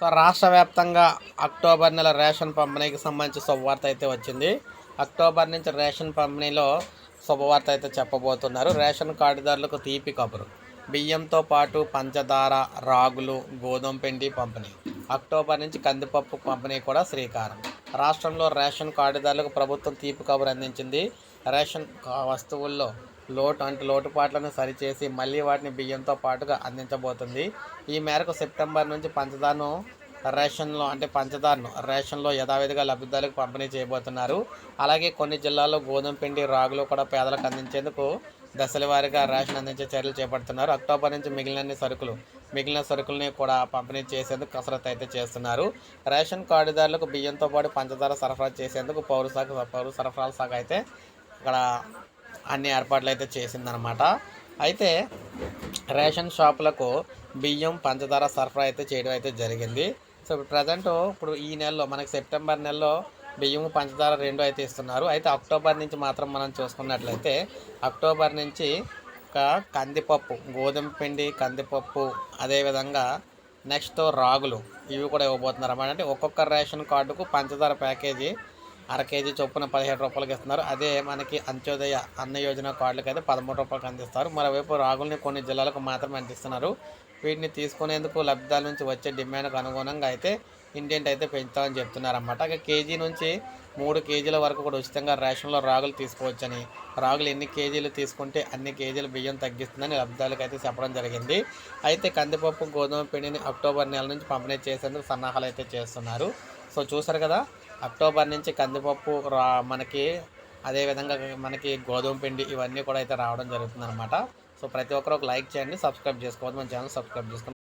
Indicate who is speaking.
Speaker 1: So రాష్ట్ర వ్యాప్తంగా October నెల రేషన్ పంపిణీకి సంబంధించి శుభవార్త అయితే వచ్చింది. అక్టోబర్ నుంచి రేషన్ పంపిణీలో శుభవార్త అయితే చెప్పబోతున్నారు. రేషన్ కార్డుదారులకు తీపి కబురు. బియ్యంతో పాటు పంచదార రాగులు గోధుమ పిండి పంపిణీ. అక్టోబర్ నుంచి కందిపప్పు పంపిణీ కూడా శ్రీకారం. రాష్ట్రంలో రేషన్ కార్డుదారులకు ప్రభుత్వం తీపి కబురు అందించింది. రేషన్ వస్తువుల్లో లోటు అంటే లోటుపాట్లను సరిచేసి మళ్ళీ వాటిని బియ్యంతో పాటుగా అందించబోతుంది. ఈ మేరకు సెప్టెంబర్ నుంచి పంచదారను రేషన్లో అంటే పంచదారను రేషన్లో యథావిధిగా లబ్ధిదారులకు పంపిణీ చేయబోతున్నారు. అలాగే కొన్ని జిల్లాల్లో గోధుమ పిండి రాగులు కూడా పేదలకు అందించేందుకు దశల వారీగా రేషన్ అందించే చర్యలు చేపడుతున్నారు. అక్టోబర్ నుంచి మిగిలిన సరుకులు మిగిలిన సరుకుల్ని కూడా పంపిణీ చేసేందుకు కసరత్తు అయితే చేస్తున్నారు. రేషన్ కార్డుదారులకు బియ్యంతో పాటు పంచదార సరఫరా చేసేందుకు పౌర శాఖ పౌర సరఫరాల శాఖ అయితే ఇక్కడ అన్ని ఏర్పాట్లు అయితే చేసిందనమాట అయితే రేషన్ షాపులకు బియ్యం పంచదార సరఫరా అయితే చేయడం అయితే జరిగింది. సో ప్రజెంట్ ఇప్పుడు ఈ నెలలో మనకి సెప్టెంబర్ నెలలో బియ్యం పంచదార రెండు అయితే ఇస్తున్నారు. అయితే అక్టోబర్ నుంచి మాత్రం మనం చూసుకున్నట్లయితే అక్టోబర్ నుంచి ఒక కందిపప్పు గోధుమ పిండి కందిపప్పు అదేవిధంగా నెక్స్ట్ రాగులు ఇవి కూడా ఇవ్వబోతున్నారు అన్నమాట. అంటే ఒక్కొక్క రేషన్ కార్డుకు పంచదార ప్యాకేజీ అర కేజీ చొప్పున పదిహేడు రూపాయలకి ఇస్తున్నారు. అదే మనకి అంత్యోదయ అన్న యోజన కార్డులకు అయితే పదమూడు రూపాయలకి అందిస్తారు. మరోవైపు రాగుల్ని కొన్ని జిల్లాలకు మాత్రమే అందిస్తున్నారు. వీటిని తీసుకునేందుకు లబ్ధిదారుల నుంచి వచ్చే డిమాండ్కు అనుగుణంగా అయితే ఇంటెంట్ అయితే పెంచుతామని చెప్తున్నారన్నమాట. ఇక కేజీ నుంచి మూడు కేజీల వరకు కూడా ఉచితంగా రేషన్లో రాగులు తీసుకోవచ్చని రాగులు ఎన్ని కేజీలు తీసుకుంటే అన్ని కేజీలు బియ్యం తగ్గిస్తుందని లబ్ధాలకు అయితే చెప్పడం జరిగింది. అయితే కందిపప్పు గోధుమ పిండిని అక్టోబర్ నెల నుంచి పంపిణీ చేసేందుకు సన్నాహాలు అయితే చేస్తున్నారు. సో చూసారు కదా అక్టోబర్ నుంచి కందిపప్పు రా మనకి అదేవిధంగా మనకి గోధుమ పిండి ఇవన్నీ కూడా అయితే రావడం జరుగుతుందనమాట సో ప్రతి ఒక్కరు ఒక లైక్ చేయండి సబ్స్క్రైబ్ చేసుకోవద్దు మన ఛానల్ సబ్స్క్రైబ్ చేసుకోండి.